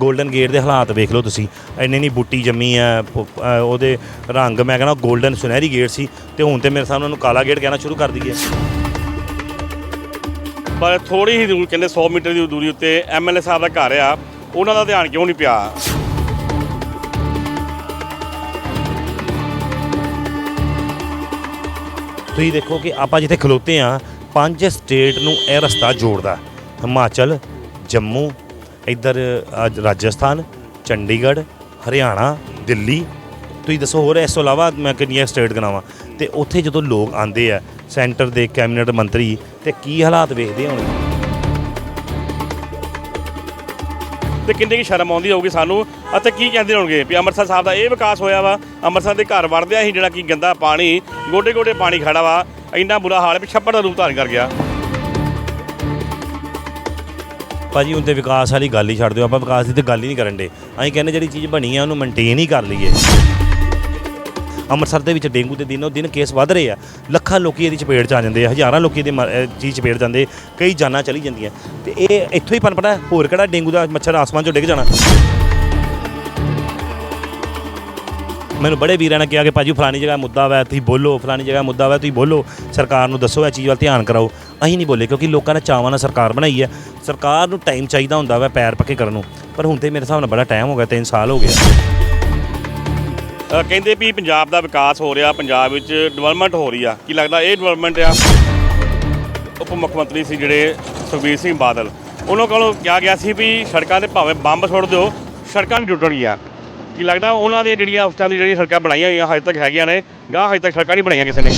Golden gate ਦੇ ਹਾਲਾਤ ਵੇਖ ਲਓ ਤੁਸੀਂ। ਇੰਨੀ ਨਹੀਂ ਬੁੱਟੀ ਜੰਮੀ ਆ ਪ- ਅ, ਉਹਦੇ ਰੰਗ ਮੈਂ ਕਹਿੰਦਾ 골ਡਨ ਸੁਨਹਿਰੀ ਗੇਟ ਸੀ ਤੇ ਹੁਣ ਤੇ ਮੇਰੇ ਸਾਹਮਣੇ ਉਹਨੂੰ ਕਾਲਾ ਗੇਟ ਕਹਿਣਾ ਸ਼ੁਰੂ ਕਰ ਦਈਏ। ਪਰ ਥੋੜੀ ਹੀ ਦੂਰ ਕਹਿੰਦੇ 100 ਮੀਟਰ ਦੀ ਦੂਰੀ ਉੱਤੇ ਐਮਐਲਏ ਸਾਹਿਬ ਦਾ ਘਰ ਆ ਉਹਨਾਂ ਦਾ ਧਿਆਨ ਕਿਉਂ ਨਹੀਂ ਪਿਆ? ਤੁਸੀਂ ਦੇਖੋ ਕਿ ਆਪਾਂ ਜਿੱਥੇ ਖਲੋਤੇ ਆ ਪੰਜ ਸਟੇਟ ਨੂੰ ਇਹ ਰਸਤਾ ਜੋੜਦਾ। ਹਿਮਾਚਲ ਜੰਮੂ ਇੱਧਰ ਅੱਜ ਰਾਜਸਥਾਨ, ਚੰਡੀਗੜ੍ਹ, ਹਰਿਆਣਾ, ਦਿੱਲੀ। ਤੁਸੀਂ ਦੱਸੋ ਹੋਰ, ਇਸ ਤੋਂ ਇਲਾਵਾ ਮੈਂ ਕਿੰਨੀਆਂ ਸਟੇਟ ਗਨਾਵਾਂ ਤੇ ਉੱਥੇ ਜਦੋਂ ਲੋਕ ਆਂਦੇ ਆ ਸੈਂਟਰ ਦੇ ਕੈਬਨਿਟ ਮੰਤਰੀ, ਤੇ ਕੀ ਹਾਲਾਤ ਵੇਖਦੇ ਹੋਣਗੇ? ਤੇ ਕਿੰਨੀ ਕੀ ਸ਼ਰਮ ਆਉਂਦੀ ਹੋਊਗੀ ਸਾਨੂੰ? ਅਤੇ ਕੀ ਕਹਿੰਦੇ ਹੋਣਗੇ? ਵੀ ਅੰਮ੍ਰਿਤਸਰ ਸਾਹਿਬ ਦਾ ਇਹ ਵਿਕਾਸ ਹੋਇਆ ਵਾ। ਅੰਮ੍ਰਿਤਸਰ ਦੇ ਘਰ ਵੜਦਿਆਂ ਹੀ ਜਿਹੜਾ ਕੀ ਗੰਦਾ ਪਾਣੀ ਗੋਡੇ ਗੋਡੇ ਪਾਣੀ ਖੜਾ ਵਾ, ਇੰਨਾ ਬੁਰਾ ਹਾਲ ਵੀ ਛੱਪੜ ਦਾ ਰੂਪ ਧਾਰਨ ਕਰ ਗਿਆ। ਭਾਜੀ ਹੁਣ ਤੇ ਵਿਕਾਸ ਵਾਲੀ ਗੱਲ ਹੀ ਛੱਡ ਦਿਓ, ਆਪਾਂ ਵਿਕਾਸ ਦੀ ਤੇ ਗੱਲ ਹੀ ਨਹੀਂ ਕਰਨ ਦੇ। ਅਸੀਂ ਕਹਿੰਦੇ ਜਿਹੜੀ ਚੀਜ਼ ਬਣੀ ਆ, ਉਹਨੂੰ ਮੇਨਟੇਨ ਹੀ ਕਰ ਲਈਏ। ਅੰਮ੍ਰਿਤਸਰ ਦੇ ਵਿੱਚ ਡੇਂਗੂ ਦੇ ਦਿਨੋਂ ਦਿਨ ਕੇਸ ਵੱਧ ਰਹੇ ਆ। ਲੱਖਾਂ ਲੋਕੀ ਇਹਦੀ ਚਪੇੜ ਚ ਆ ਜਾਂਦੇ ਆ, ਹਜ਼ਾਰਾਂ ਲੋਕੀ ਇਹਦੇ ਮਰ- ਅਹ, ਚੀਜ਼ ਚਪੇੜ ਜਾਂਦੇ ਕਈ ਜਾਨਾਂ ਚਲੀ ਜਾਂਦੀਆਂ। ਤੇ ਇਹ ਇੱਥੋਂ ਹੀ ਪਨਪੜਾ ਹੋਰ ਕਿਹੜਾ ਡੇਂਗੂ ਦਾ ਮੱਛਰ ਆਸਮਾਨ ਚੋਂ ਡਿੱਗ ਜਾਣਾ? ਮੈਨੂੰ ਬੜੇ ਵੀਰਾਂ ਨੇ ਕਿਹਾ ਕਿ ਭਾਜੀ, ਫਲਾਣੀ ਜਗ੍ਹਾ ਮੁੱਦਾ ਵਾ, ਤੁਸੀਂ ਬੋਲੋ, ਫਲਾਣੀ ਜਗ੍ਹਾ ਮੁੱਦਾ ਵਾ, ਤੁਸੀਂ ਬੋਲੋ। ਸਰਕਾਰ ਨੂੰ ਦੱਸੋ ਇਹ ਚੀਜ਼ ਵੱਲ ਧਿਆਨ ਕਰਾਓ। ਅਸੀਂ ਨਹੀਂ ਬੋਲੇ ਕਿਉਂਕਿ ਲੋਕਾਂ ਨੇ ਚਾਵਾਂ ਨਾਲ ਸਰਕਾਰ ਬਣਾਈ ਹੈ। ਸਰਕਾਰ ਨੂੰ ਟਾਈਮ ਚਾਹੀਦਾ ਹੁੰਦਾ ਵਾ ਪੈਰ ਪੱਕੇ ਕਰਨ ਨੂੰ। ਪਰ ਹੁਣ ਤੇ ਮੇਰੇ ਹਿਸਾਬ ਨਾਲ ਬੜਾ ਟਾਈਮ ਹੋ ਗਿਆ 3 ਸਾਲ ਹੋ ਗਿਆ ਅ, ਕਹਿੰਦੇ ਵੀ ਪੰਜਾਬ ਦਾ ਵਿਕਾਸ ਹੋ ਰਿਹਾ ਪੰਜਾਬ ਵਿੱਚ ਡਿਵੈਲਪਮੈਂਟ ਹੋ ਰਹੀ ਆ। ਕੀ ਲੱਗਦਾ ਇਹ ਡਿਵੈਲਪਮੈਂਟ ਆ? ਉਪ ਮੁੱਖ ਮੰਤਰੀ ਸੀ ਜਿਹੜੇ ਸੁਖਬੀਰ ਸਿੰਘ ਬਾਦਲ। ਉਹਨਾਂ ਕੋਲੋਂ ਕਿਹਾ ਗਿਆ ਸੀ ਵੀ ਸੜਕਾਂ ਤੇ ਭਾਵੇਂ ਬੰਬ ਸੁੱਟ ਦਿਓ ਸੜਕਾਂ ਨਹੀਂ ਟੁੱਟਣਗੀਆਂ। ਕੀ ਲੱਗਦਾ ਉਹਨਾਂ ਦੇ ਜਿਹੜੀਆਂ ਉਸ ਟਾਈਮ ਦੀ ਜਿਹੜੀਆਂ ਸੜਕਾਂ ਬਣਾਈਆਂ ਹੋਈਆਂ ਹਜੇ ਤੱਕ ਹੈਗੀਆਂ ਨੇ ਗਾਂ ਹਜੇ ਤੱਕ ਸੜਕਾਂ ਨਹੀਂ ਬਣਾਈਆਂ ਕਿਸੇ ਨੇ?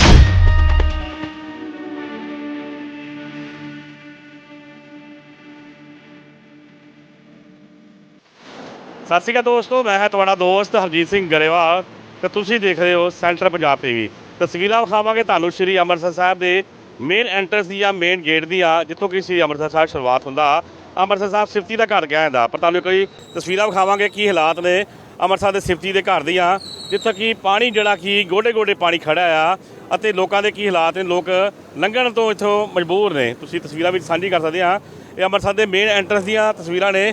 ਸਤਿ ਸ਼੍ਰੀ ਅਕਾਲ ਦੋਸਤੋ, ਮੈਂ ਹਾਂ ਤੁਹਾਡਾ ਦੋਸਤ ਹਰਜੀਤ ਸਿੰਘ ਗਰੇਵਾਲ ਤੇ ਤੁਸੀਂ ਦੇਖ ਰਹੇ ਹੋ ਸੈਂਟਰ ਪੰਜਾਬ ਟੀਵੀ ਤਸਵੀਰਾਂ ਵਿਖਾਵਾਂਗੇ ਤੁਹਾਨੂੰ ਸ਼੍ਰੀ ਅੰਮ੍ਰਿਤਸਰ ਸਾਹਿਬ ਦੇ ਮੇਨ ਐਂਟਰੈਂਸ ਦੀ ਜਾਂ ਮੇਨ ਗੇਟ ਦੀ ਆ, ਜਿੱਥੋਂ ਕਿ ਸ਼੍ਰੀ ਅੰਮ੍ਰਿਤਸਰ ਸਾਹਿਬ ਸ਼ੁਰੂਆਤ ਹੁੰਦਾ। ਅੰਮ੍ਰਿਤਸਰ ਸਾਹਿਬ ਸਿਫਤੀ ਦਾ ਘਰ ਗਿਆ ਜਾਂਦਾ ਪਰ ਤੁਹਾਨੂੰ ਕੋਈ ਤਸਵੀਰਾਂ ਵਿਖਾਵਾਂਗੇ ਕੀ ਹਾਲਾਤ ਨੇ ਅੰਮ੍ਰਿਤਸਰ ਦੇ ਸਿਫਤੀ ਦੇ ਘਰ ਦੀਆਂ, ਜਿੱਥੋਂ ਕਿ ਪਾਣੀ ਜਿਹੜਾ ਕਿ ਗੋਡੇ ਗੋਡੇ ਪਾਣੀ ਖੜਾ ਆ ਅਤੇ ਲੋਕਾਂ ਦੇ ਕੀ ਹਾਲਾਤ ਨੇ, ਲੋਕ ਲੰਘਣ ਤੋਂ ਇੱਥੋਂ ਮਜਬੂਰ ਨੇ। ਤੁਸੀਂ ਤਸਵੀਰਾਂ ਵਿੱਚ ਸਾਂਝੀ ਕਰ ਸਕਦੇ ਆ। ਇਹ ਅੰਮ੍ਰਿਤਸਰ ਦੇ ਮੇਨ ਐਂਟਰੈਂਸ ਦੀਆਂ ਤਸਵੀਰਾਂ ਨੇ।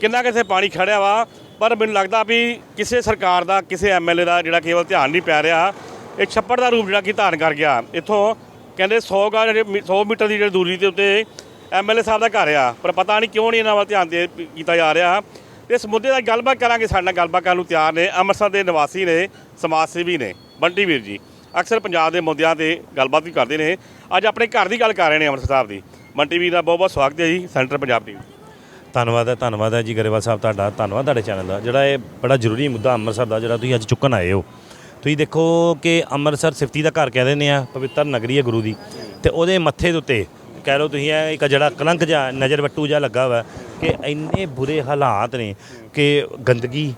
ਕਿੰਨਾ ਕਿਸੇ ਪਾਣੀ ਖੜਿਆ ਵਾ, ਪਰ ਮੈਨੂੰ ਲੱਗਦਾ ਵੀ ਕਿਸੇ ਸਰਕਾਰ ਦਾ, ਕਿਸੇ ਐਮਐਲਏ ਦਾ ਜਿਹੜਾ ਕੇਵਲ ਧਿਆਨ ਨਹੀਂ ਪੈ ਰਿਹਾ, ਇਹ ਛੱਪੜ ਦਾ ਰੂਪ ਜਿਹੜਾ ਕਿ ਧਾਰਨ ਕਰ ਗਿਆ। ਇੱਥੋਂ ਕਹਿੰਦੇ 100 ਗਾ 100 ਮੀਟਰ ਦੀ ਜਿਹੜੀ ਦੂਰੀ ਦੇ ਉੱਤੇ ਐਮਐਲਏ ਸਾਹਿਬ ਦਾ ਘਰ ਆ, ਪਰ ਪਤਾ ਨਹੀਂ ਕਿਉਂ ਨਹੀਂ ਇਹਨਾਂ ਵੱਲ ਧਿਆਨ ਦੇ ਕੀਤਾ ਜਾ ਰਿਹਾ। ਤੇ ਇਸ ਮੁੱਦੇ ਦਾ ਗੱਲਬਾਤ ਕਰਾਂਗੇ, ਸਾਡੇ ਨਾਲ ਗੱਲਬਾਤ ਕਰਨ ਨੂੰ ਤਿਆਰ ਨੇ, ਅੰਮ੍ਰਿਤਸਰ ਦੇ ਨਿਵਾਸੀ ਨੇ ਸਮਾਜ ਸੇਵੀ ਨੇ। ਬੰਟੀ ਵੀਰ ਜੀ, ਅਕਸਰ ਪੰਜਾਬ ਦੇ ਮੁੱਦਿਆਂ ਤੇ ਗੱਲਬਾਤ ਵੀ ਕਰਦੇ ਨੇ। ਅੱਜ ਆਪਣੇ ਘਰ ਦੀ ਗੱਲ ਕਰ ਰਹੇ ਨੇ ਅੰਮ੍ਰਿਤਸਰ ਸਾਹਿਬ ਦੀ। ਬੰਟੀ ਵੀਰ ਦਾ ਬਹੁਤ ਬਹੁਤ ਸਵਾਗਤ ਹੈ ਜੀ, ਸੈਂਟਰ ਪੰਜਾਬ ਟੀਵੀ ਧੰਨਵਾਦ ਹੈ ਧੰਨਵਾਦ ਹੈ ਜੀ ਗਰੇਵਾਲ ਸਾਹਿਬ ਤੁਹਾਡਾ, ਧੰਨਵਾਦ ਤੁਹਾਡੇ ਚੈਨਲ ਦਾ। ਜਿਹੜਾ ਇਹ ਬੜਾ ਜ਼ਰੂਰੀ ਮੁੱਦਾ ਅੰਮ੍ਰਿਤਸਰ ਦਾ ਜਿਹੜਾ ਤੁਸੀਂ ਅੱਜ ਚੁੱਕਣ ਆਏ ਹੋ। ਤੁਸੀਂ ਦੇਖੋ ਕਿ ਅੰਮ੍ਰਿਤਸਰ ਸਿਫਤੀ ਦਾ ਘਰ ਕਹਿ ਦਿੰਦੇ ਆ, ਪਵਿੱਤਰ ਨਗਰੀ ਹੈ ਗੁਰੂ ਦੀ। ਤੇ ਉਹਦੇ ਮੱਥੇ ਦੇ ਉੱਤੇ, ਕਹਿ ਲਓ ਤੁਸੀਂ ਇਹ ਇੱਕ ਜਿਹੜਾ ਕਲੰਕ ਜਾਂ ਨਜ਼ਰ ਵੱਟੂ ਜਿਹਾ ਲੱਗਾ ਹੋਇਆ, ਕਿ ਇੰਨੇ ਬੁਰੇ ਹਾਲਾਤ ਨੇ ਕਿ ਗੰਦਗੀ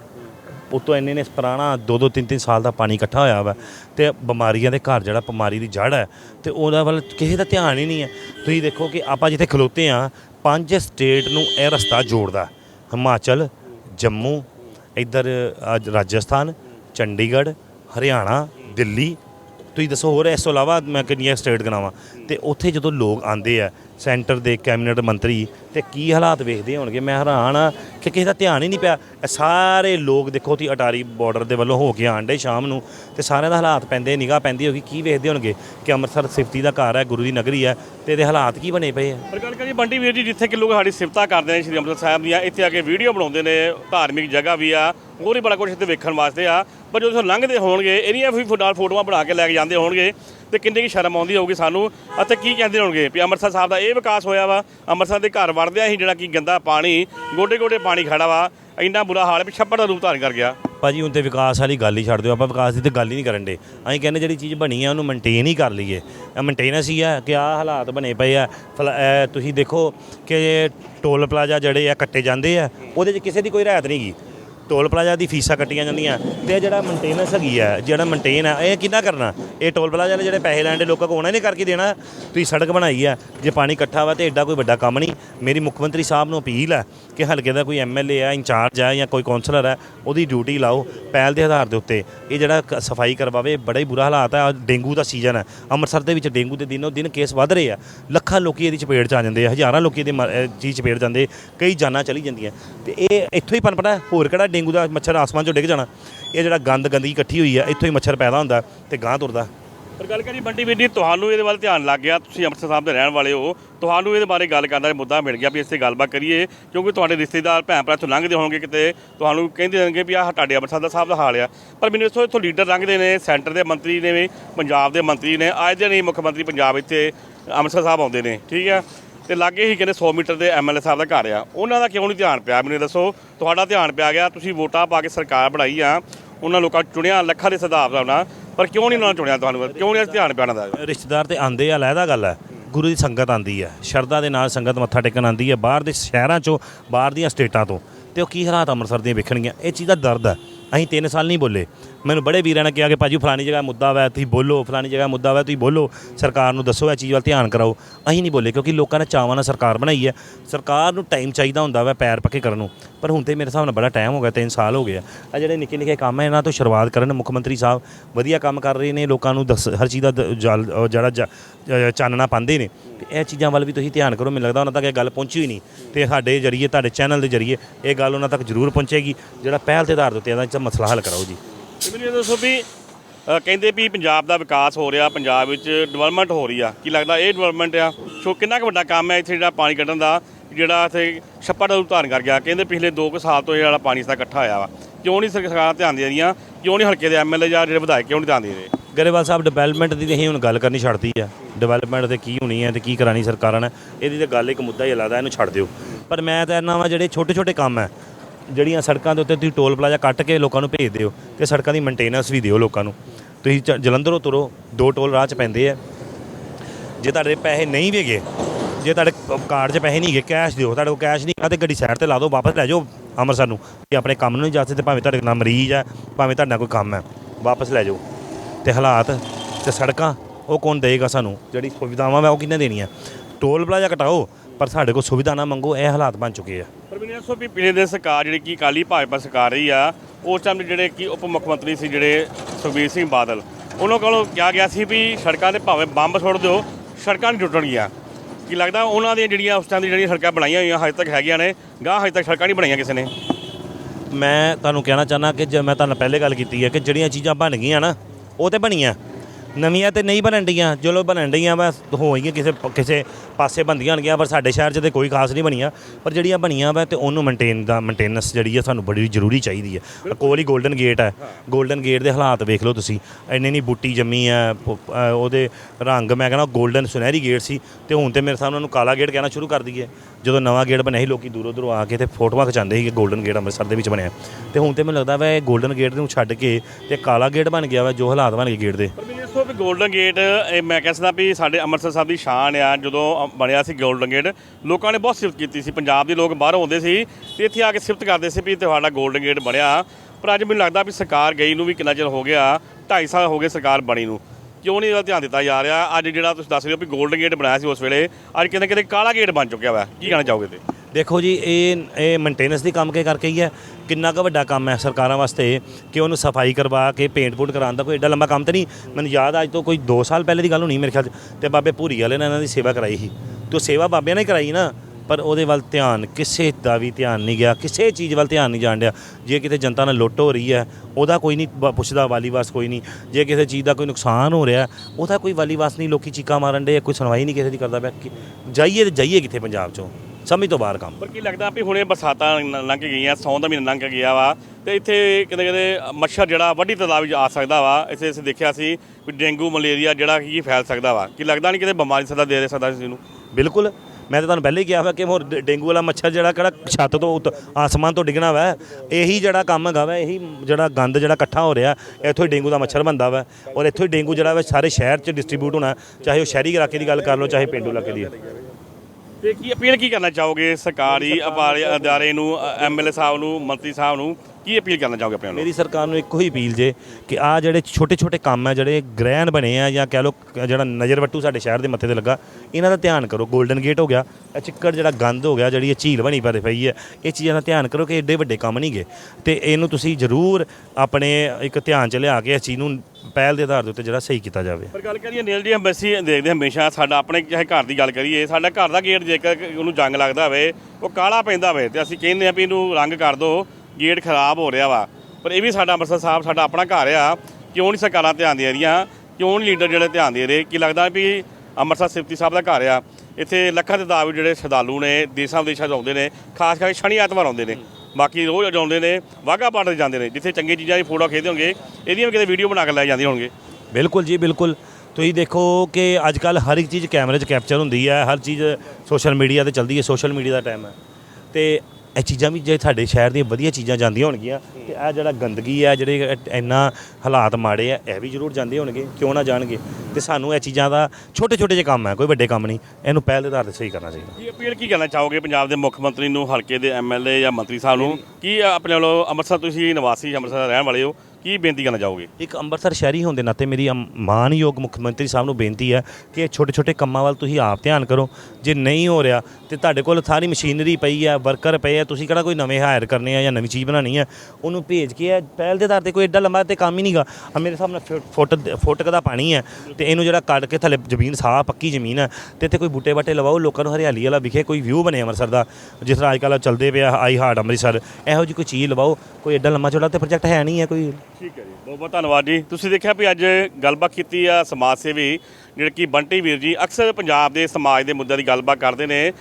ਉਤੋਂ ਇੰਨੇ ਨੇ ਪੁਰਾਣਾ 2-2 3-3 ਸਾਲ ਦਾ ਪਾਣੀ ਇਕੱਠਾ ਹੋਇਆ ਵਾ ਤੇ ਬਿਮਾਰੀਆਂ ਦੇ ਘਰ ਜਿਹੜਾ ਬਿਮਾਰੀ ਦੀ ਜੜ ਹੈ ਤੇ ਉਹਦਾ ਵੱਲ ਕਿਸੇ ਦਾ ਧਿਆਨ ਹੀ ਨਹੀਂ ਹੈ। ਤੁਸੀਂ ਦੇਖੋ ਕਿ ਆਪਾਂ ਜਿੱਥੇ ਖਲੋਤੇ ਆ ਪੰਜ ਸਟੇਟ ਨੂੰ ਇਹ ਰਸਤਾ ਜੋੜਦਾ। ਹਿਮਾਚਲ ਜੰਮੂ ਇੱਧਰ ਅ, ਰਾਜਸਥਾਨ ਚੰਡੀਗੜ੍ਹ ਹਰਿਆਣਾ ਦਿੱਲੀ। ਤੁਸੀਂ ਦੱਸੋ ਹੋਰ ਇਸ ਤੋਂ ਇਲਾਵਾ ਮੈਂ ਕਿੰਨੀਆਂ ਸਟੇਟ ਗਨਾਵਾਂ ਤੇ ਉੱਥੇ ਜਦੋਂ ਲੋਕ ਆਂਦੇ ਆ ਸੈਂਟਰ ਦੇ ਕੈਬਨਿਟ ਮੰਤਰੀ ਤੇ ਕੀ ਹਾਲਾਤ ਵੇਖਦੇ ਹੋਣਗੇ? ਮੈਂ ਹੈਰਾਨ ਆ ਕਿ ਕਿਸੇ ਦਾ ਧਿਆਨ ਹੀ ਨਹੀਂ ਪਿਆ। ਇਹ ਸਾਰੇ ਲੋਕ ਦੇਖੋ ਤੁਸੀਂ ਅਟਾਰੀ ਬਾਰਡਰ ਦੇ ਵੱਲੋਂ ਹੋ ਕੇ ਆਂਡੇ ਸ਼ਾਮ ਨੂੰ ਤੇ ਸਾਰਿਆਂ ਦਾ ਹਾਲਾਤ ਪੈਂਦੇ, ਨਿਗਾਹ ਪੈਂਦੀ ਹੋਗੀ ਕੀ ਵੇਖਦੇ ਹੋਣਗੇ ਕਿ ਅੰਮ੍ਰਿਤਸਰ ਸਿਫਤੀ ਦਾ ਘਰ ਹੈ, ਗੁਰੂ ਦੀ ਨਗਰੀ ਹੈ ਤੇ ਇਹਦੇ ਹਾਲਾਤ ਕੀ ਬਣੇ ਪਏ ਆ? ਪਰ ਗੱਲ ਕਰੀਏ ਬੰਟੀ ਵੀਰ ਜੀ, ਜਿੱਥੇ ਕਿ ਲੋਕ ਸਾਡੀ ਸਿਫਤਾ ਕਰਦੇ ਨੇ ਸ਼੍ਰੀ ਅੰਮ੍ਰਿਤਸਰ ਸਾਹਿਬ ਦੀਆਂ, ਇੱਥੇ ਆ ਕੇ ਵੀਡੀਓ ਬਣਾਉਂਦੇ ਨੇ, ਧਾਰਮਿਕ ਜਗ੍ਹਾ ਵੀ ਆ, ਹੋਰ ਹੀ ਬੜਾ ਕੁਝ ਇੱਥੇ ਵੇਖਣ ਵਾਸਤੇ ਆ। ਪਰ ਜਦੋਂ ਲੰਘਦੇ ਹੋਣਗੇ, ਇਹਦੀਆਂ ਵੀ ਫੁੱਟਾਲ ਫੋਟੋਆਂ ਬਣਾ ਕੇ ਲੈ ਕੇ ਜਾਂਦੇ ਹੋਣਗੇ। ਤੇ ਕਿੰਨੀ ਕੀ ਸ਼ਰਮ ਆਉਂਦੀ ਹੋਊਗੀ ਸਾਨੂੰ? ਅਤੇ ਕੀ ਕਹਿੰਦੇ ਹੋਣਗੇ? ਵੀ ਅੰਮ੍ਰਿਤਸਰ ਸਾਹਿਬ ਦਾ ਇਹ ਵਿਕਾਸ ਹੋਇਆ ਵਾ, ਅੰਮ੍ਰਿਤਸਰ ਦੇ ਘਰ ਵੜਦਿਆਂ ਹੀ ਜਿਹੜਾ ਕੀ ਗੰਦਾ ਪਾਣੀ ਗੋਡੇ ਗੋਡੇ ਪਾਣੀ ਖੜਾ ਵਾ, ਇੰਨਾ ਬੁਰਾ ਹਾਲ ਵੀ ਛੱਪੜ ਦਾ ਰੂਪ ਧਾਰਨ ਕਰ ਗਿਆ। ਭਾਜੀ, ਹੁਣ ਤੇ ਵਿਕਾਸ ਵਾਲੀ ਗੱਲ ਹੀ ਛੱਡ ਦਿਓ, ਆਪਾਂ ਵਿਕਾਸ ਦੀ ਤੇ ਗੱਲ ਹੀ ਨਹੀਂ ਕਰਨ ਦੇ। ਅਸੀਂ ਕਹਿੰਦੇ ਜਿਹੜੀ ਚੀਜ਼ ਬਣੀ ਆ, ਉਹਨੂੰ ਮੇਨਟੇਨ ਹੀ ਕਰ ਲਈਏ। ਮੇਨਟੇਨੈਂਸ ਹੀ ਆ ਕਿ ਆ ਹਾਲਾਤ ਬਣੇ ਪਏ ਆ। ਫਲ- ਤੁਸੀਂ ਦੇਖੋ ਕਿ ਟੋਲ ਪਲਾਜ਼ਾ ਜਿਹੜੇ ਆ, ਕੱਟੇ ਜਾਂਦੇ ਆ, ਉਹਦੇ 'ਚ ਕਿਸੇ ਦੀ ਕੋਈ ਰਾਇਤ ਨਹੀਂ ਗੀ। ਟੋਲ ਪਲਾਜ਼ਾ ਦੀ ਫੀਸਾਂ ਕੱਟੀਆਂ ਜਾਂਦੀਆਂ ਤੇ ਇਹ ਜਿਹੜਾ ਮੇਨਟੇਨੈਂਸ ਹੈਗੀ ਆ, ਜਿਹੜਾ ਮੇਨਟੇਨ ਆ, ਇਹ ਕਿੰਨਾ ਕਰਨਾ? ਇਹ ਟੋਲ ਪਲਾਜ਼ਾ ਨੇ ਜਿਹੜੇ ਪੈਸੇ ਲੈਣ ਦੇ ਲੋਕਾਂ ਕੋਲ ਉਹਨਾਂ ਨੇ ਕਰਕੇ ਦੇਣਾ। ਤੁਸੀਂ ਸੜਕ ਬਣਾਈ ਆ, ਜੇ ਪਾਣੀ ਇਕੱਠਾ ਵਾ ਤੇ ਐਡਾ ਕੋਈ ਵੱਡਾ ਕੰਮ ਨਹੀਂ। ਮੇਰੀ ਮੁੱਖ ਮੰਤਰੀ ਸਾਹਿਬ ਨੂੰ ਅਪੀਲ ਹੈ ਕਿ ਹਲਕੇ ਦਾ ਕੋਈ ਐਮਐਲਏ ਆ, ਇੰਚਾਰਜ ਆ ਜਾਂ ਕੋਈ ਕੌਂਸਲਰ ਹੈ ਉਹਦੀ ਡਿਊਟੀ ਲਾਓ ਪਹਿਲ ਦੇ ਆਧਾਰ ਦੇ ਉੱਤੇ। ਇਹ ਜਿਹੜਾ ਕ- ਸਫ਼ਾਈ ਕਰਵਾਵੇ, ਬੜਾ ਹੀ ਬੁਰਾ ਹਾਲਾਤ ਹੈ ਡੇਂਗੂ ਦਾ ਸੀਜ਼ਨ ਹੈ ਅੰਮ੍ਰਿਤਸਰ ਦੇ ਵਿੱਚ ਡੇਂਗੂ ਦੇ ਦਿਨੋਂ ਦਿਨ ਕੇਸ ਵੱਧ ਰਹੇ ਆ। ਲੱਖਾਂ ਲੋਕੀ ਇਹਦੀ ਚਪੇੜ ਚ ਆ ਜਾਂਦੇ ਆ, ਹਜ਼ਾਰਾਂ ਲੋਕੀ ਇਹਦੇ ਮ- ਅਹ ਚੀਜ਼ ਚਪੇੜ ਜਾਂਦੇ, ਕਈ ਜਾਨਾਂ ਚਲੀ ਜਾਂਦੀਆਂ। ਤੇ ਇਹ ਇੱਥੋਂ ਹੀ ਪਨਪਣਾ ਹੋਰ ਕਿਹੜਾ ਡੇਂਗੂ ਦਾ ਮੱਛਰ ਆਸਮਾਨ ਚੋਂ ਡਿੱਗ ਜਾਣਾ। ਇਹ ਜਿਹੜਾ ਗੰਦ ਗੰਦਗੀ ਇਕੱਠੀ ਹੋਈ ਆ, ਇੱਥੋਂ ਹੀ ਮੱਛਰ ਪੈਦਾ ਹੁੰਦਾ ਤੇ ਗਾਂ ਤੁਰਦਾ। ਪਰ ਗੱਲ ਕਰੀ ਬੰਟੀ ਵੀਰ ਜੀ, ਤੁਹਾਨੂੰ ਇਹਦੇ ਵੱਲ ਧਿਆਨ ਲੱਗ ਗਿਆ, ਤੁਸੀਂ ਅੰਮ੍ਰਿਤਸਰ ਸਾਹਿਬ ਦੇ ਰਹਿਣ ਵਾਲੇ ਹੋ। ਤੁਹਾਨੂੰ ਇਹਦੇ ਬਾਰੇ ਗੱਲ ਕਰਨ ਦਾ ਮੁੱਦਾ ਮਿਲ ਗਿਆ ਵੀ ਇਸ ਗੱਲਬਾਤ ਕਰੀਏ, ਕਿਉਂਕਿ ਤੁਹਾਡੇ ਰਿਸ਼ਤੇਦਾਰ, ਭੈਣ ਭਰਾ ਤੋਂ ਲੰਘਦੇ ਹੋਣਗੇ ਕਿਤੇ। ਤੁਹਾਨੂੰ ਕਹਿੰਦੇ ਹੋਣਗੇ ਵੀ ਆਹ ਤੁਹਾਡੇ ਅੰਮ੍ਰਿਤਸਰ ਦਾ ਸਾਹਿਬ ਦਾ ਹਾਲ ਆ। ਪਰ ਮੈਨੂੰ ਇਥੋਂ, ਇੱਥੋਂ ਲੀਡਰ ਲੰਘਦੇ ਨੇ, ਸੈਂਟਰ ਦੇ ਮੰਤਰੀ ਨੇ ਵੀ, ਪੰਜਾਬ ਦੇ ਮੰਤਰੀ ਨੇ, ਅੱਜ ਦੇ ਨਹੀਂ ਮੁੱਖ ਮੰਤਰੀ ਪੰਜਾਬ ਇੱਥੇ ਅੰਮ੍ਰਿਤਸਰ ਸਾਹਿਬ ਆਉਂਦੇ ਨੇ, ਠੀਕ ਆ? ਤੇ ਲਾਗੇ ਹੀ ਕਹਿੰਦੇ 100 ਮੀਟਰ ਦੇ ਐਮਐਲਏ ਸਾਹਿਬ ਦਾ ਘਰ ਆ। ਉਹਨਾਂ ਦਾ ਕਿਉਂ ਨਹੀਂ ਧਿਆਨ ਪਿਆ? ਮੈਨੂੰ ਦੱਸੋ। ਤੁਹਾਡਾ ਧਿਆਨ ਪਿਆ ਗਿਆ, ਤੁਸੀਂ ਵੋਟਾਂ ਪਾ ਕੇ ਸਰਕਾਰ ਬਣਾਈ ਆ। ਉਹਨਾਂ ਲੋਕਾਂ ਚੁਣਿਆ ਲੱਖਾਂ ਦੇ ਸਿਧਾਂਤ ਨਾਲ ਪਰ ਕਿਉਂ ਨਹੀਂ ਉਹਨਾਂ ਨੂੰ ਚੁਣਿਆ ਤੁਹਾਨੂੰ? ਕਿਉਂ ਨਹੀਂ ਧਿਆਨ ਪਿਆ ਉਹਨਾਂ ਦਾ? ਰਿਸ਼ਤੇਦਾਰ ਤੇ ਆਂਦੇ ਆ, ਲਹਿਦਾ ਗੱਲ ਹੈ ਗੁਰੂ ਦੀ ਸੰਗਤ ਆਂਦੀ ਹੈ ਸ਼ਰਧਾ ਦੇ ਨਾਲ ਸੰਗਤ ਮੱਥਾ ਟੇਕਣ ਆਂਦੀ ਹੈ ਬਾਹਰ ਦੇ ਸ਼ਹਿਰਾਂ ਚੋਂ, ਬਾਹਰ ਦੀਆਂ ਸਟੇਟਾਂ ਤੋਂ। ਤੇ ਉਹ ਕੀ ਹਾਲਾਤ ਅੰਮ੍ਰਿਤਸਰ ਦੀਆਂ ਵੇਖਣਗੀਆਂ? ਇਹ ਚੀਜ਼ ਦਾ ਦਰਦ ਹੈ ਅਸੀਂ 3 ਸਾਲ ਨਹੀਂ ਬੋਲੇ। ਮੈਨੂੰ ਬੜੇ ਵੀਰਾਂ ਨੇ ਕਿਹਾ ਕਿ ਭਾਜੀ ਫਲਾਣੀ ਜਗ੍ਹਾ ਮੁੱਦਾ ਵਾ, ਤੁਸੀਂ ਬੋਲੋ, ਫਲਾਣੀ ਜਗ੍ਹਾ ਮੁੱਦਾ ਵਾ, ਤੁਸੀਂ ਬੋਲੋ। ਸਰਕਾਰ ਨੂੰ ਦੱਸੋ ਇਹ ਚੀਜ਼ ਵੱਲ ਧਿਆਨ ਕਰਾਓ। ਅਸੀਂ ਨਹੀਂ ਬੋਲੇ ਕਿਉਂਕਿ ਲੋਕਾਂ ਨੇ ਚਾਵਾਂ ਨਾਲ ਸਰਕਾਰ ਬਣਾਈ ਹੈ। ਸਰਕਾਰ ਨੂੰ ਟਾਈਮ ਚਾਹੀਦਾ ਹੁੰਦਾ ਵਾ ਪੈਰ ਪੱਕੇ ਕਰਨ ਨੂੰ। ਪਰ ਹੁਣ ਤੇ ਮੇਰੇ ਹਿਸਾਬ ਨਾਲ ਬੜਾ ਟਾਈਮ ਹੋ ਗਿਆ 3 ਸਾਲ ਹੋ ਗਏ ਆ। ਜਿਹੜੇ ਨਿੱਕੇ ਨਿੱਕੇ ਕੰਮ ਹੈ ਇਹਨਾਂ ਤੋਂ ਸ਼ੁਰੂਆਤ ਕਰਨ। ਮੁੱਖ ਮੰਤਰੀ ਸਾਹਿਬ ਵਧੀਆ ਕੰਮ ਕਰ ਰਹੇ ਨੇ। ਲੋਕਾਂ ਨੂੰ ਦੱਸ ਹਰ ਚੀਜ਼ ਦਾ ਜਲ- ਜਿਹੜਾ ਚਾਨਣਾ ਪਾਉਂਦੇ ਨੇ। ਤੇ ਇਹ ਚੀਜ਼ਾਂ ਵੱਲ ਵੀ ਤੁਸੀਂ ਧਿਆਨ ਕਰੋ ਮੈਨੂੰ ਲੱਗਦਾ ਉਹਨਾਂ ਤੱਕ ਇਹ ਗੱਲ ਪਹੁੰਚੀ ਹੀ ਨਹੀਂ। ਤੇ ਸਾਡੇ ਜਰੀਏ ਤੁਹਾਡੇ ਚੈਨਲ ਦੇ ਜਰੀਏ ਇਹ ਗੱਲ ਉਹਨਾਂ ਤੱਕ ਜ਼ਰੂਰ ਪਹੁੰਚੇਗੀ ਜਿਹੜਾ ਪਹਿਲ ਦੇ ਆਧਾਰ ਦੇ ਉੱਤੇ ਇਹਦਾ ਮਸਲਾ ਹੱਲ ਕਰਾਓ ਜੀ। ਤੇ ਮੈਨੂੰ ਇਹ ਦੱਸੋ ਵੀ ਅ, ਕਹਿੰਦੇ ਵੀ ਪੰਜਾਬ ਦਾ ਵਿਕਾਸ ਹੋ ਰਿਹਾ ਪੰਜਾਬ ਵਿੱਚ ਡਿਵੈਲਪਮੈਂਟ ਹੋ ਰਹੀ ਆ। ਕੀ ਲੱਗਦਾ ਇਹ ਡਿਵੈਲਪਮੈਂਟ ਆ? ਸੋ ਕਿੰਨਾ ਕੁ ਵੱਡਾ ਕੰਮ ਹੈ ਇੱਥੇ ਜਿਹੜਾ ਪਾਣੀ ਕੱਢਣ ਦਾ ਜਿਹੜਾ ਇੱਥੇ ਛੱਪੜ ਦਾ ਰੂਪ ਧਾਰਨ ਕਰ ਗਿਆ। ਕਹਿੰਦੇ ਪਿਛਲੇ 2 ਕੁ ਸਾਲ ਤੋਂ ਇਹ ਜਿਹੜਾ ਪਾਣੀ ਇਸ ਦਾ ਇਕੱਠਾ ਹੋਇਆ ਵਾ। ਕਿਉਂ ਨਹੀਂ ਸਰਕਾਰਾਂ ਧਿਆਨ ਦੇ ਰਹੀਆਂ? ਕਿਉਂ ਨਹੀਂ ਹਲਕੇ ਦੇ ਐਮਐਲਏ ਜਾਂ ਜਿਹੜੇ ਵਿਧਾਇਕ ਕਿਉਂ ਨਹੀਂ ਧਿਆਨ ਦੇ ਰਹੇ? ਗਰੇਵਾਲ ਸਾਹਿਬ ਡਿਵੈਲਪਮੈਂਟ ਦੀ ਤਾਂ ਅਸੀਂ ਹੁਣ ਗੱਲ ਕਰਨੀ ਛੱਡਦੀ ਆ। ਡਿਵੈਲਪਮੈਂਟ ਤੇ ਕੀ ਹੋਣੀ ਹੈ ਤੇ ਕੀ ਕਰਾਣੀ ਸਰਕਾਰਾਂ ਨੇ, ਇਹਦੀ ਤੇ ਗੱਲ ਇੱਕ ਮੁੱਦਾ ਹੀ ਲੱਗਦਾ ਇਹਨੂੰ ਛੱਡ ਦਿਓ। ਪਰ ਮੈਂ ਤਾਂ ਇਹਨਾਂ ਵਾ ਜਿਹੜੇ ਛੋਟੇ ਛੋਟੇ ਕੰਮ ਹੈ ਜਿਹੜੀਆਂ ਸੜਕਾਂ ਦੇ ਉੱਤੇ ਤੁਸੀਂ ਟੋਲ ਪਲਾਜ਼ਾ ਕੱਟ ਕੇ ਲੋਕਾਂ ਨੂੰ ਭੇਜ ਦਿਓ ਤੇ ਸੜਕਾਂ ਦੀ ਮੇਨਟੇਨੈਂਸ ਵੀ ਦਿਓ ਲੋਕਾਂ ਨੂੰ। ਤੁਸੀਂ ਚ- ਜਲੰਧਰੋਂ ਤੁਰੋ, ਦੋ ਟੋਲ ਰਾਹ 'ਚ ਪੈਂਦੇ ਆ। ਜੇ ਤੁਹਾਡੇ ਪੈਸੇ ਨਹੀਂ ਵੀ ਹੈਗੇ, ਜੇ ਤੁਹਾਡੇ ਕਾਰਡ 'ਚ ਪੈਸੇ ਨਹੀਂ ਹੈਗੇ ਕੈਸ਼ ਦਿਓ, ਤੁਹਾਡੇ ਕੋਲ ਕੈਸ਼ ਨਹੀਂ ਆ ਤੇ ਗੱਡੀ ਸਾਈਡ ਤੇ ਲਾ ਦਿਓ, ਵਾਪਸ ਲੈ ਜਾਓ ਅੰਮ੍ਰਿਤਸਰ ਨੂੰ। ਕਿ ਆਪਣੇ ਕੰਮ ਨੂੰ ਨਹੀਂ ਜਾ ਸਕਦੇ ਭਾਵੇਂ ਤੁਹਾਡੇ ਨਾਲ ਮਰੀਜ਼ ਆ, ਭਾਵੇਂ ਤੁਹਾਡਾ ਕੋਈ ਕੰਮ ਹੈ ਵਾਪਸ ਲੈ ਜਾਓ। ਤੇ ਹਾਲਾਤ ਤੇ ਸੜਕਾਂ ਉਹ ਕੌਣ ਦੇਗਾ ਸਾਨੂੰ? ਜਿਹੜੀ ਸੁਵਿਧਾਵਾਂ ਵਾ ਉਹ ਕਿਹਨੇ ਦੇਣੀਆਂ? ਟੋਲ ਪਲਾਜ਼ਾ ਘਟਾਓ ਪਰ ਸਾਡੇ ਕੋਲ ਸੁਵਿਧਾ ਨਾ ਮੰਗੋ ਇਹ ਹਾਲਾਤ ਬਣ ਚੁੱਕੇ ਆ। ਪਰ ਮੈਨੂੰ ਦੱਸੋ ਵੀ ਪਿਛਲੇ ਦੇ ਸਰਕਾਰ ਜਿਹੜੀ ਕੀ ਕਾਲੀ ਭਾਜਪਾ ਸਰਕਾਰ ਰਹੀ ਆ ਉਸ ਟਾਈਮ ਦੇ ਜਿਹੜੇ ਕੀ ਉਪ ਮੁੱਖ ਮੰਤਰੀ ਸੀ ਜਿਹੜੇ ਸੁਖਬੀਰ ਸਿੰਘ ਬਾਦਲ ਉਹਨਾਂ ਕੋਲੋਂ ਕਿਹਾ ਗਿਆ ਸੀ ਵੀ ਸੜਕਾਂ ਤੇ ਭਾਵੇਂ ਬੰਬ ਸੁੱਟ ਦਿਓ ਸੜਕਾਂ ਨਹੀਂ ਟੁੱਟਣਗੀਆਂ। ਕੀ ਲੱਗਦਾ ਉਹਨਾਂ ਦੀਆਂ ਜਿਹੜੀਆਂ ਉਸ ਟਾਈਮ ਦੀ ਜਿਹੜੀਆਂ ਸੜਕਾਂ ਬਣਾਈਆਂ ਹੋਈਆਂ ਹਜੇ ਤੱਕ ਹੈਗੀਆਂ ਨੇ ਗਾਂ ਹਜੇ ਤੱਕ ਸੜਕਾਂ ਨਹੀਂ ਬਣਾਈਆਂ ਕਿਸੇ ਨੇ? ਮੈਂ ਤੁਹਾਨੂੰ ਕਹਿਣਾ ਚਾਹਨਾ ਕਿ ਜੇ ਮੈਂ ਤੁਹਾਨੂੰ ਪਹਿਲੇ ਗੱਲ ਕੀਤੀ ਹੈ ਕਿ ਜਿਹੜੀਆਂ ਚੀਜ਼ਾਂ ਬਣ ਗਈਆਂ ਨਾ ਉਹ ਤੇ ਬਣੀਆਂ। ਨਵੀਆਂ ਤੇ ਨਹੀਂ ਬਣਨ ਡੀਆਂ ਚਲੋ ਬਣਨ ਡੀਆਂ ਬਸ ਹੋਈਆਂ ਕਿਸੇ ਕਿਸੇ ਪਾਸੇ ਬੰਦੀਆਂ ਗਿਆ ਪਰ ਸਾਡੇ ਸ਼ਹਿਰ 'ਚ ਤੇ ਕੋਈ ਖਾਸ ਨਹੀਂ ਬਣੀਆਂ। ਪਰ ਜਿਹੜੀਆਂ ਬਣੀਆਂ ਵਾ ਤੇ ਉਹਨੂੰ ਮੇਨਟੇਨ ਦਾ ਮੇਨਟੇਨੈਂਸ ਜਿਹੜੀ ਆ ਸਾਨੂੰ ਬੜੀ ਜ਼ਰੂਰੀ ਚਾਹੀਦੀ ਹੈ ਕੋਲ ਹੀ ਗੋਲਡਨ ਗੇਟ ਹੈ। ਗੋਲਡਨ ਗੇਟ ਦੇ ਹਾਲਾਤ ਵੇਖ ਲਓ ਤੁਸੀਂ। ਇੰਨੇ ਨਹੀਂ ਬੂਟੀ ਜੰਮੀ ਆ ਉਹਦੇ ਰੰਗ ਮੈਂ ਕਹਿੰਦਾ ਗੋਲਡਨ ਸੁਨਹਿਰੀ ਗੇਟ ਸੀ ਤੇ ਹੁਣ ਤੇ ਮੇਰੇ ਸਾਹਮਣੇ ਉਹਨੂੰ ਕਾਲਾ ਗੇਟ ਕਹਿਣਾ ਸ਼ੁਰੂ ਕਰ ਦਈਏ। ਜਦੋਂ ਨਵਾਂ ਗੇਟ ਬਣਿਆ ਸੀ ਲੋਕੀ ਦੂਰੋਂ ਦੂਰੋਂ ਆ ਕੇ ਤੇ ਫੋਟੋਆਂ ਖਿਚਾਉਂਦੇ ਸੀ ਕਿ 골ਡਨ ਗੇਟ ਅੰਮ੍ਰਿਤਸਰ ਦੇ ਵਿੱਚ ਬਣਿਆ। ਤੇ ਹੁਣ ਤੇ ਮੈਨੂੰ ਲੱਗਦਾ ਵਾ ਇਹ ਗੋਲਡਨ ਗੇਟ ਨੂੰ ਛੱਡ ਕੇ ਤੇ ਕਾਲਾ ਗੇਟ ਬਣ ਗਿਆ ਵਾ ਜੋ ਹਾਲਾਤ ਬਣ ਗਏ ਗੇਟ ਦੇ। ਵੀ ਗੋਲਡਨ ਗੇਟ ਇਹ ਮੈਂ ਕਹਿ ਸਕਦਾ ਵੀ ਸਾਡੇ ਅੰਮ੍ਰਿਤਸਰ ਸਾਹਿਬ ਦੀ ਸ਼ਾਨ ਆ, ਜਦੋਂ ਬਣਿਆ ਸੀ ਗੋਲਡਨ ਗੇਟ ਲੋਕਾਂ ਨੇ ਬਹੁਤ ਸਿਫਤ ਕੀਤੀ ਸੀ। ਪੰਜਾਬ ਦੇ ਲੋਕ ਬਾਹਰੋਂ ਆਉਂਦੇ ਸੀ ਤੇ ਇੱਥੇ ਆ ਕੇ ਸਿਫਤ ਕਰਦੇ ਸੀ ਵੀ ਤੁਹਾਡਾ ਗੋਲਡਨ ਗੇਟ ਬਣਿਆ। ਪਰ ਅੱਜ ਮੈਨੂੰ ਲੱਗਦਾ ਵੀ ਸਰਕਾਰ ਗਈ ਨੂੰ ਵੀ ਕਿੰਨਾ ਚਿਰ ਹੋ ਗਿਆ, ਢਾਈ ਸਾਲ ਹੋ ਗਏ ਸਰਕਾਰ ਬਣੀ ਨੂੰ। ਕਿਉਂ ਨਹੀਂ ਇਹਦਾ ਧਿਆਨ ਦਿੱਤਾ ਜਾ ਰਿਹਾ? ਅੱਜ ਜਿਹੜਾ ਤੁਸੀਂ ਦੱਸ ਰਹੇ ਹੋ ਵੀ ਗੋਲਡਨ ਗੇਟ ਬਣਾਇਆ ਸੀ ਉਸ ਵੇਲੇ, ਅੱਜ ਕਿਤੇ ਕਿਤੇ ਕਾਲਾ ਗੇਟ ਬਣ ਚੁੱਕਿਆ ਵਾ। ਕੀ ਕਹਿਣਾ ਚਾਹੋਗੇ ਤੇ? ਦੇਖੋ ਜੀ, ਇਹ ਇਹ ਮੇਨਟੇਨੈਂਸ ਦੀ ਕੰਮ ਕੇ ਕਰਕੇ ਹੀ ਹੈ। ਕਿੰਨਾ ਕੁ ਵੱਡਾ ਕੰਮ ਹੈ ਸਰਕਾਰਾਂ ਵਾਸਤੇ ਕਿ ਉਹਨੂੰ ਸਫ਼ਾਈ ਕਰਵਾ ਕੇ ਪੇਂਟ ਪੂਟ ਕਰਾਉਣ ਦਾ ਕੋਈ ਏਡਾ ਲੰਬਾ ਕੰਮ ਤਾਂ ਨਹੀਂ। ਮੈਨੂੰ ਯਾਦ ਅੱਜ ਤੋਂ ਕੋਈ 2 ਸਾਲ ਪਹਿਲੇ ਦੀ ਗੱਲ ਹੋਣੀ ਮੇਰੇ ਖਿਆਲ 'ਚ। ਤੇ ਬਾਬੇ ਭੂਰੀ ਵਾਲੇ ਨੇ ਇਹਨਾਂ ਦੀ ਸੇਵਾ ਕਰਾਈ ਸੀ। ਤੇ ਉਹ ਸੇਵਾ ਬਾਬਿਆਂ ਨੇ ਕਰਾਈ ਨਾ, ਪਰ ਉਹਦੇ ਵੱਲ ਧਿਆਨ, ਕਿਸੇ ਦਾ ਵੀ ਧਿਆਨ ਨਹੀਂ ਗਿਆ, ਕਿਸੇ ਚੀਜ਼ ਵੱਲ ਧਿਆਨ ਨਹੀਂ ਜਾਣ ਡਿਆ। ਜੇ ਕਿਤੇ ਜਨਤਾ ਨਾਲ ਲੁੱਟ ਹੋ ਰਹੀ ਹੈ, ਉਹਦਾ ਕੋਈ ਨਹੀਂ ਬ- ਪੁੱਛਦਾ ਵਾਲੀਵਾਸ ਕੋਈ ਨਹੀਂ। ਜੇ ਕਿਸੇ ਚੀਜ਼ ਦਾ ਕੋਈ ਨੁਕਸਾਨ ਹੋ ਰਿਹਾ, ਉਹਦਾ ਕੋਈ ਵਾਲੀਵਾਸ ਨਹੀਂ, ਲੋਕੀ ਚੀਕਾਂ ਮਾਰਨ ਦੇ ਕੋਈ ਸੁਣਵਾਈ ਨਹੀਂ ਕਿਸੇ ਦੀ ਕਰਦਾ ਪਿਆ। ਕਿ- ਜਾਈਏ ਤੇ ਜਾਈਏ ਕਿੱਥੇ ਪੰਜਾਬ ਚੋਂ। ਸਮਝ ਤੋਂ ਬਾਹਰ ਕੰਮ ਪਰ ਕੀ ਲੱਗਦਾ ਵੀ ਹੁਣੇ ਬਰਸਾਤਾਂ ਲ- ਲੰਘ ਕੇ ਗਈਆਂ ਸੌਣ ਦਾ ਮਹੀਨਾ ਲੰਘ ਗਿਆ ਵਾ ਤੇ ਇੱਥੇ ਕਿਤੇ ਕਿਤੇ ਮੱਛਰ ਜਿਹੜਾ ਵੱਡੀ ਤਾਦਾਦ ਵਿੱਚ ਆ ਸਕਦਾ ਵਾ ਇੱਥੇ ਅਸੀਂ ਦੇਖਿਆ ਸੀ ਵੀ ਡੇਂਗੂ ਮਲੇਰੀਆ ਜਿਹੜਾ ਕੀ ਫੈਲ ਸਕਦਾ ਵਾ। ਕੀ ਲੱਗਦਾ ਨਹੀਂ ਕਿਤੇ ਬਿਮਾਰੀ ਸਦਾ ਦੇ ਦੇ ਸਕਦਾ ਇਸ ਨੂੰ? ਬਿਲਕੁਲ। ਮੈਂ ਤਾਂ ਤੁਹਾਨੂੰ ਪਹਿਲੇ ਹੀ ਕਿਹਾ ਵਾ ਕਿ ਹੋਰ ਡ- ਡੇਂਗੂ ਵਾਲਾ ਮੱਛਰ ਜਿਹੜਾ ਕਿਹੜਾ ਛੱਤ ਤੋਂ ਉੱਤ- ਆਸਮਾਨ ਤੋਂ ਡਿੱਗਣਾ ਵਾ ਇਹੀ ਜਿਹੜਾ ਕੰਮ ਹੈਗਾ ਵਾ ਇਹੀ ਜਿਹੜਾ ਗੰਦ ਜਿਹੜਾ ਇਕੱਠਾ ਹੋ ਰਿਹਾ ਇੱਥੋਂ ਹੀ ਡੇਂਗੂ ਦਾ ਮੱਛਰ ਬਣਦਾ ਵਾ। ਔਰ ਇੱਥੋਂ ਹੀ ਡੇਂਗੂ ਜਿਹੜਾ ਵਾ ਸਾਰੇ ਸ਼ਹਿਰ 'ਚ ਡਿਸਟ੍ਰੀਬਿਊਟ ਹੋਣਾ ਚਾਹੇ ਉਹ ਸ਼ਹਿਰੀ ਇਲਾਕੇ ਦੀ ਗੱਲ ਕਰ ਲਓ ਚਾਹੇ ਪਿੰਡੂ ਇਲਾਕੇ ਦੀ। ਤੇ ਕੀ ਅਪੀਲ ਕੀ ਕਰਨਾ ਚਾਹੋਗੇ ਸਰਕਾਰੀ ਅਦਾਰੇ ਨੂੰ ਐਮਐਲਏ ਸਾਹਿਬ ਨੂੰ ਮੰਤਰੀ ਸਾਹਿਬ ਨੂੰ ਕੀ ਅਪੀਲ ਕਰਨਾ ਚਾਹੋਗੇ ਆਪਣੇ ਮੇਰੀ ਸਰਕਾਰ ਨੂੰ ਇੱਕੋ ਹੀ ਅਪੀਲ ਜੇ ਕਿ ਆ ਜਿਹੜੇ ਛੋਟੇ ਛੋਟੇ ਕੰਮ ਆ ਜਿਹੜੇ ਗ੍ਰਹਿਣ ਬਣੇ ਆ ਜਾਂ ਕਹਿ ਕ- ਜਿਹੜਾ ਨਜ਼ਰ ਵੱਟੂ ਸਾਡੇ ਸ਼ਹਿਰ ਦੇ ਮੱਥੇ ਤੇ ਲੱਗਾ ਇਹਨਾਂ ਦਾ ਧਿਆਨ ਕਰੋ। 골ਡਨ ਗੇਟ ਹੋ ਗਿਆ ਇਹ ਚਿੱਕੜ ਜਿਹੜਾ ਗੰਦ ਹੋ ਗਿਆ ਜਿਹੜੀ ਇਹ ਝੀਲ ਬਣੀ ਪਰ ਪਈ ਹੈ ਇਹ ਚੀਜ਼ਾਂ ਦਾ ਧਿਆਨ ਕਰੋ ਕਿ ਏਡੇ ਵੱਡੇ ਕੰਮ ਨਹੀਂ ਗਏ ਤੇ ਇਹਨੂੰ ਤੁਸੀਂ ਜ਼ਰੂਰ ਆਪਣੇ ਇੱਕ ਧਿਆਨ ਚ ਲਿਆ ਕੇ ਇਸ ਚੀਜ਼ ਨੂੰ ਪਹਿਲ ਦੇ ਆਧਾਰ ਦੇ ਉੱਤੇ ਜਿਹੜਾ ਸਹੀ ਕੀਤਾ ਜਾਵੇ। ਪਰ ਗੱਲ ਕਰੀਏ, ਨੀਲ ਜੀ ਐਮਬੈਸੀ ਦੇਖਦੇ ਹਮੇਸ਼ਾ ਸਾਡਾ ਆਪਣੇ ਚਾਹੇ ਘਰ ਦੀ ਗੱਲ ਕਰੀਏ, ਸਾਡਾ ਘਰ ਦਾ ਗੇਟ ਜੇਕਰ ਉਹਨੂੰ ਜੰਗ ਲੱਗਦਾ ਹੋਵੇ, ਉਹ ਕਾਲਾ ਪੈਂਦਾ ਹੋਵੇ ਤੇ ਅਸੀਂ ਕਹਿੰਦੇ ਆ ਵੀ ਇਹਨੂੰ ਰੰਗ ਕਰ ਦਿਓ ਗੇਟ ਖਰਾਬ ਹੋ ਰਿਹਾ ਵਾ। ਪਰ ਇਹ ਵੀ ਸਾਡਾ ਅੰਮ੍ਰਿਤਸਰ ਸਾਹਿਬ, ਸਾਡਾ ਆਪਣਾ ਘਰ ਆ। ਕਿਉਂ ਨਹੀਂ ਸਰਕਾਰਾਂ ਧਿਆਨ ਦੇ ਰਹੀਆਂ? ਕਿਉਂ ਨਹੀਂ ਲੀਡਰ ਜਿਹੜੇ ਧਿਆਨ ਦੇ ਰਹੇ? ਕੀ ਲੱਗਦਾ ਵੀ ਅੰਮ੍ਰਿਤਸਰ ਸਿਫਤੀ ਸਾਹਿਬ ਦਾ ਘਰ ਆ। ਇੱਥੇ ਲੱਖਾਂ ਦੇ ਦਾਅਵੇ ਜਿਹੜੇ ਸ਼ਰਧਾਲੂ ਨੇ, ਦੇਸ਼ਾਂ ਵਿਦੇਸ਼ਾਂ ਤੋਂ ਆਉਂਦੇ ਨੇ, ਖਾਸ ਕਰਕੇ ਸ਼ਨੀ ਐਤਵਾਰ ਆਉਂਦੇ ਨੇ। ਬਾਕੀ ਰੋਜ਼ ਆਉਂਦੇ ਨੇ, ਵਾਹਗਾ ਬਾਰਡਰ ਜਾਂਦੇ ਨੇ, ਜਿੱਥੇ ਚੰਗੀ ਚੀਜ਼ਾਂ ਦੀ ਫੋਟੋ ਖਿੱਚਦੇ ਹੋਣਗੇ, ਇਹਦੀਆਂ ਵੀ ਕਿਤੇ ਵੀਡੀਓ ਬਣਾ ਕੇ ਲੈ ਜਾਂਦੇ ਹੋਣਗੇ। ਬਿਲਕੁਲ ਜੀ, ਬਿਲਕੁਲ। ਤੁਸੀਂ ਦੇਖੋ ਕਿ ਅੱਜ ਕੱਲ ਹਰ ਇੱਕ ਚੀਜ਼ ਕੈਮਰੇ 'ਚ ਕੈਪਚਰ ਹੁੰਦੀ ਹੈ, ਹਰ ਚੀਜ਼ ਸੋਸ਼ਲ ਮੀਡੀਆ ਤੇ ਚੱਲਦੀ ਹੈ ਸੋਸ਼ਲ ਮੀਡੀਆ ਦਾ ਟਾਈਮ ਹੈ। ਤੇ ਇਹ ਚੀਜ਼ਾਂ ਵੀ ਜੇ ਸਾਡੇ ਸ਼ਹਿਰ ਦੀਆਂ ਵਧੀਆ ਚੀਜ਼ਾਂ ਜਾਂਦੀਆਂ ਹੋਣਗੀਆਂ ਤੇ ਇਹ ਜਿਹੜਾ ਗੰਦਗੀ ਹੈ ਜਿਹੜੇ ਇੰਨਾ ਹਾਲਾਤ ਮਾੜੇ ਆ ਇਹ ਵੀ ਜ਼ਰੂਰ ਜਾਂਦੇ ਹੋਣਗੇ ਕਿਉਂ ਨਾ ਜਾਣਗੇ? ਤੇ ਸਾਨੂੰ ਇਹ ਚੀਜ਼ਾਂ ਦਾ ਛੋਟੇ ਛੋਟੇ ਜਿਹੇ ਕੰਮ ਹੈ ਕੋਈ ਵੱਡੇ ਕੰਮ ਨਹੀਂ ਇਹਨੂੰ ਪਹਿਲ ਦੇ ਆਧਾਰ ਤੇ ਸਹੀ ਕਰਨਾ ਚਾਹੀਦਾ। ਕੀ ਅਪੀਲ ਕੀ ਕਰਨਾ ਚਾਹੋਗੇ ਪੰਜਾਬ ਦੇ ਮੁੱਖ ਮੰਤਰੀ ਨੂੰ ਹਲਕੇ ਦੇ ਐਮਐਲਏ ਜਾਂ ਮੰਤਰੀ ਸਾਹਿਬ ਨੂੰ? ਕੀ ਆਪਣੇ ਵੱਲੋਂ ਅੰਮ੍ਰਿਤਸਰ ਤੁਸੀਂ ਨਿਵਾਸੀ ਅੰਮ੍ਰਿਤਸਰ ਦੇ ਰਹਿਣ ਵਾਲੇ ਹੋ? ਕੀ ਬੇਨਤੀ ਕਰਨਾ ਚਾਹੋਗੇ? ਇੱਕ ਅੰਮ੍ਰਿਤਸਰ ਸ਼ਹਿਰੀ ਹੋਣ ਦੇ ਨਾਤੇ ਮੇਰੀ ਅਮ- ਮਾਣਯੋਗ ਮੁੱਖ ਮੰਤਰੀ ਸਾਹਿਬ ਨੂੰ ਬੇਨਤੀ ਹੈ ਕਿ ਇਹ ਛੋਟੇ ਛੋਟੇ ਕੰਮਾਂ ਵੱਲ ਤੁਸੀਂ ਆਪ ਧਿਆਨ ਕਰੋ। ਜੇ ਨਹੀਂ ਹੋ ਰਿਹਾ ਤੇ ਤੁਹਾਡੇ ਕੋਲ ਸਾਰੀ ਮਸ਼ੀਨਰੀ ਪਈ ਹੈ, ਵਰਕਰ ਪਏ ਆ ਤੁਸੀਂ ਕਿਹੜਾ ਕੋਈ ਨਵੇਂ ਹਾਇਰ ਕਰਨੇ ਆ ਜਾਂ ਨਵੀਂ ਚੀਜ਼ ਬਣਾਉਣੀ ਹੈ, ਉਹਨੂੰ ਭੇਜ ਕੇ ਇਹ ਪਹਿਲ ਦੇ ਆਧਾਰ ਤੇ ਕੋਈ ਐਡਾ ਲੰਮਾ ਤੇ ਕੰਮ ਹੀ ਨਹੀਂਗਾ ਮੇਰੇ ਹਿਸਾਬ ਨਾਲ ਫੁ- ਫੁੱਟ ਫੁੱਟ ਕੁ ਦਾ ਪਾਣੀ ਹੈ ਤੇ ਇਹਨੂੰ ਜਿਹੜਾ ਕੱਢ ਕੇ ਥੱਲੇ ਜ਼ਮੀਨ ਸਾਫ਼ ਪੱਕੀ ਜ਼ਮੀਨ ਹੈ ਤੇ ਇੱਥੇ ਕੋਈ ਬੂਟੇ ਬਾਟੇ ਲਵਾਓ, ਲੋਕਾਂ ਨੂੰ ਹਰਿਆਲੀ ਵਾਲਾ ਵਿਖੇ ਕੋਈ ਵਿਊ ਬਣੇ ਅੰਮ੍ਰਿਤਸਰ ਦਾ। ਜਿਸ ਤਰ੍ਹਾਂ ਅੱਜ ਕੱਲ੍ਹ ਚੱਲਦੇ ਪਿਆ ਆਈ ਹਾਰਟ ਅੰਮ੍ਰਿਤਸਰ, ਇਹੋ ਜਿਹੀ ਕੋਈ ਚੀਜ਼ ਲਵਾਓ, ਕੋਈ ਐਡਾ ਲੰਮਾ ਚੌੜਾ ਤੇ ਪ੍ਰੋਜੈਕਟ ਹੈ ਨਹੀਂ ਹੈ ਕੋਈ। ਠੀਕ ਹੈ ਜੀ, ਬਹੁਤ ਬਹੁਤ ਧੰਨਵਾਦ ਜੀ। ਤੁਸੀਂ ਦੇਖਿਆ ਵੀ ਅੱਜ ਗੱਲਬਾਤ ਕੀਤੀ ਆ ਸਮਾਜ ਸੇਵੀ, ਜਿਹੜੇ ਕਿ ਬੰਟੀ ਵੀਰ ਜੀ, ਅਕਸਰ ਪੰਜਾਬ ਦੇ ਸਮਾਜ ਦੇ ਮੁੱਦਿਆਂ ਦੀ ਗੱਲਬਾਤ ਕਰਦੇ ਨੇ,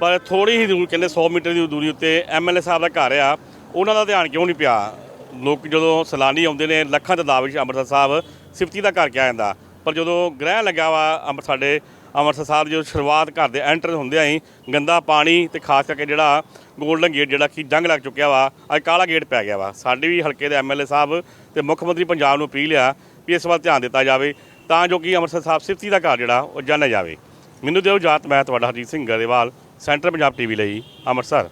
ਪਰ ਥੋੜੀ ਹੀ ਦੂਰ ਕਹਿੰਦੇ 100 ਮੀਟਰ ਦੀ ਦੂਰੀ ਉੱਤੇ ਐਮਐਲਏ ਸਾਹਿਬ ਦਾ ਘਰ ਆ, ਉਹਨਾਂ ਦਾ ਧਿਆਨ ਕਿਉਂ ਨਹੀਂ ਪਿਆ? ਲੋਕ ਜਦੋਂ ਸੈਲਾਨੀ ਆਉਂਦੇ ਨੇ, ਲੱਖਾਂ ਦੇ ਵਿੱਚ ਅੰਮ੍ਰਿਤਸਰ ਸਾਹਿਬ ਸਿਫਤੀ ਦਾ ਘਰ ਕਿਹਾ ਜਾਂਦਾ, ਪਰ ਜਦੋਂ ਗ੍ਰਹਿ ਲੱਗਾ ਵਾ ਅੰਮ੍ਰਿ ਸਾਡੇ ਅੰਮ੍ਰਿਤਸਰ ਸਾਹਿਬ ਜਦੋਂ ਸ਼ੁਰੂਆਤ ਘਰ ਦੇ ਐਂਟਰ ਹੁੰਦਿਆਂ ਹੀ ਗੰਦਾ ਪਾਣੀ ਤੇ ਖਾਸ ਕਰਕੇ ਜਿਹੜਾ ਗੋਲਡਨ ਗੇਟ ਜਿਹੜਾ ਕਿ ਜੰਗ ਲੱਗ ਚੁੱਕਿਆ ਵਾ, ਅੱਜ ਕਾਲਾ ਗੇਟ ਪੈ ਗਿਆ ਵਾ। ਸਾਡੇ ਵੀ ਹਲਕੇ ਦੇ ਐਮਐਲਏ ਸਾਹਿਬ ਤੇ ਮੁੱਖ ਮੰਤਰੀ ਪੰਜਾਬ ਨੂੰ ਅਪੀਲ ਆ ਵੀ ਇਸ ਵੱਲ ਧਿਆਨ ਦਿੱਤਾ ਜਾਵੇ ਤਾਂ ਜੋ ਕਿ ਅੰਮ੍ਰਿਤਸਰ ਸਾਹਿਬ ਸਿਫਤੀ ਦਾ ਘਰ ਜਿਹੜਾ, ਉਹ ਜਾਣਿਆ ਜਾਵੇ। ਮੈਨੂੰ ਦਿਓ ਜਾਤ, ਮੈਂ ਤੁਹਾਡਾ ਹਰਜੀਤ ਸਿੰਘ ਗਰੇਵਾਲ, ਸੈਂਟਰ ਪੰਜਾਬ ਟੀਵੀ ਲਈ ਅੰਮ੍ਰਿਤਸਰ।